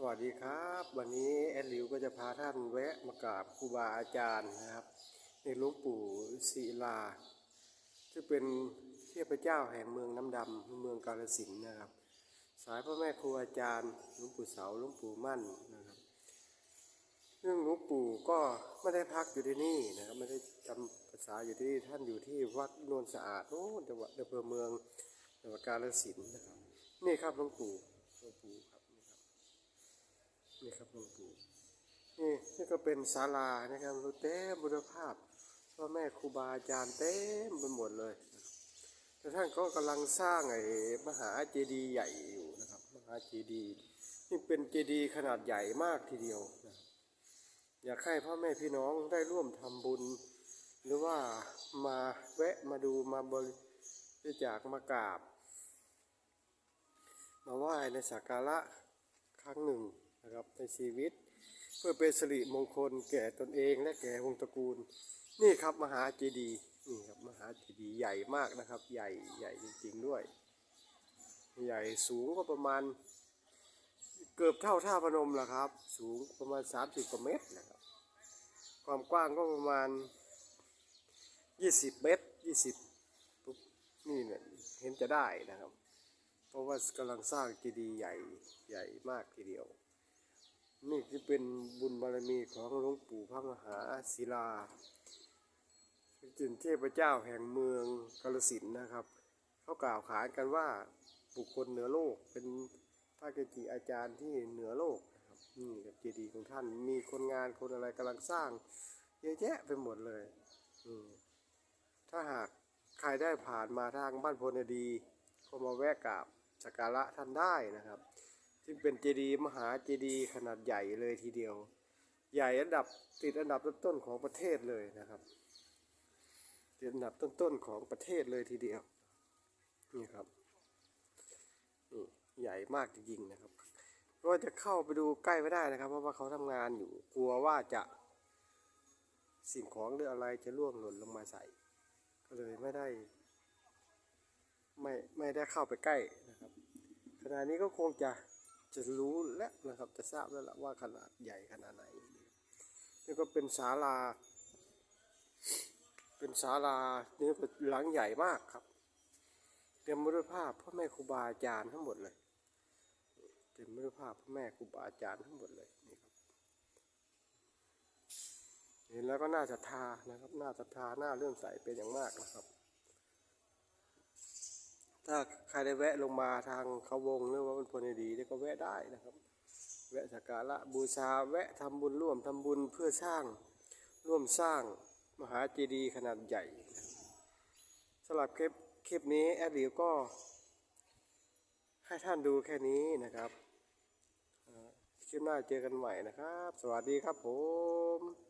สวัสดีครับ วันนี้แอดลิวก็จะพาท่านแวะมากราบครูบาอาจารย์นะครับ ในหลวงปู่ศิลาที่งเป็นเทพเจ้าแห่งเมืองน้ำดำเมืองกาฬสินนะครับ สายพ่อแม่ครูอาจารย์หลวงปู่เสาหลวงปู่มั่นนะครับเรื่องหลวงปู่ก็ไม่ได้พักอยู่ที่นี่นะครับไม่ได้จำภาษาอยู่ที่ท่านอยู่ที่วัดนวลสะอาดโอ้จังหวัดอำเภอเมืองจังหวัดกาฬสินนะครับนี่ครับหลวงปู่หลวงปู่ครับ ครับนี่ครับหลวงปู่นี่นี่ก็เป็นศาลานะครับรูเต็มบุรภาพพ่อแม่ครูบาอาจารย์เต็มไปหมดเลยนะครับแต่ท่านก็กำลังสร้างไอ้มหาเจดีย์ใหญ่อยู่นะครับ มหาเจดีย์นี่เป็นเจดีย์ขนาดใหญ่มากทีเดียวนะครับอยากให้พ่อแม่พี่น้องได้ร่วมทำบุญ หรือว่ามาแวะมาดูมาบริจาคมากราบ มาไหว้ในสักการะครั้งหนึ่ง นะครับในชีวิต เพื่อเป็นสิริมงคลแก่ตนเองและแก่วงตระกูล นี่ครับมหาเจดีย์นี่ครับมหาเจดีย์ใหญ่มากนะครับ ใหญ่ใหญ่จริงๆด้วย ใหญ่สูงก็ประมาณ เกือบเท่าท่าพนมแหละครับ สูงประมาณ 30กว่าเมตรนะครับความกว้างก็ประมาณ 20 เมตร 20ปุ๊บนี่เนี่ยเห็นจะได้นะครับ เพราะว่ากำลังสร้างเจดีย์ใหญ่ใหญ่มากทีเดียว นี่จะเป็นบุญบารมีของหลวงปู่พระมหาศิลาเป็นเทพเจ้าแห่งเมืองกาฬสินนะครับ เขากล่าวขานกันว่าบุคคลเหนือโลกเป็นพระเกจิอาจารย์ที่เหนือโลกนี่กับเจดีย์ของท่านมีคนงานคนอะไรกำลังสร้างเยอะแยะไปหมดเลยถ้าหากใครได้ผ่านมาทางบ้านโพนดีก็มาแวะกราบสักการะท่านได้นะครับ ซึ่งเป็นเจดีย์มหาเจดีย์ขนาดใหญ่เลยทีเดียว ใหญ่อันดับติดอันดับต้นๆของประเทศเลยนะครับติดอันดับต้นๆของประเทศเลยทีเดียวนี่ครับนี่ใหญ่มากจริงๆนะครับก็จะเข้าไปดูใกล้ไม่ได้นะครับ เพราะว่าเขาทำงานอยู่กลัวว่าจะสิ่งของหรืออะไรจะล่วงหล่นลงมาใส่ ก็เลยไม่ได้ ไม่ไม่ได้เข้าไปใกล้นะครับขณะนี้ก็คงจะ จะรู้แล้วนะครับจะทราบแล้วละว่าขนาดใหญ่ขนาดไหนนี่ก็เป็นศาลา เป็นศาลานี่ก็หลังใหญ่มากครับเต็มไปด้วยภาพพ่อแม่ครูบาอาจารย์ทั้งหมดเลยเต็มไปด้วยภาพพ่อแม่ครูบาอาจารย์ทั้งหมดเลยนี่ครับเห็นแล้วก็น่าศรัทธานะครับน่าศรัทธาน่าเลื่อมใสเป็นอย่างมากนะครับ ถ้าใครได้แวะลงมาทางเขาวงหรือว่ามันพลดีๆก็แวะได้นะครับ แวะสักการะบูชาแวะทำบุญร่วมทำบุญเพื่อสร้างร่วมสร้างมหาเจดีย์ขนาดใหญ่สำหรับคลิปคลิปนี้แอดดิวก็ ให้ท่านดูแค่นี้นะครับเอ่อคลิปหน้าเจอกันใหม่นะครับ สวัสดีครับผม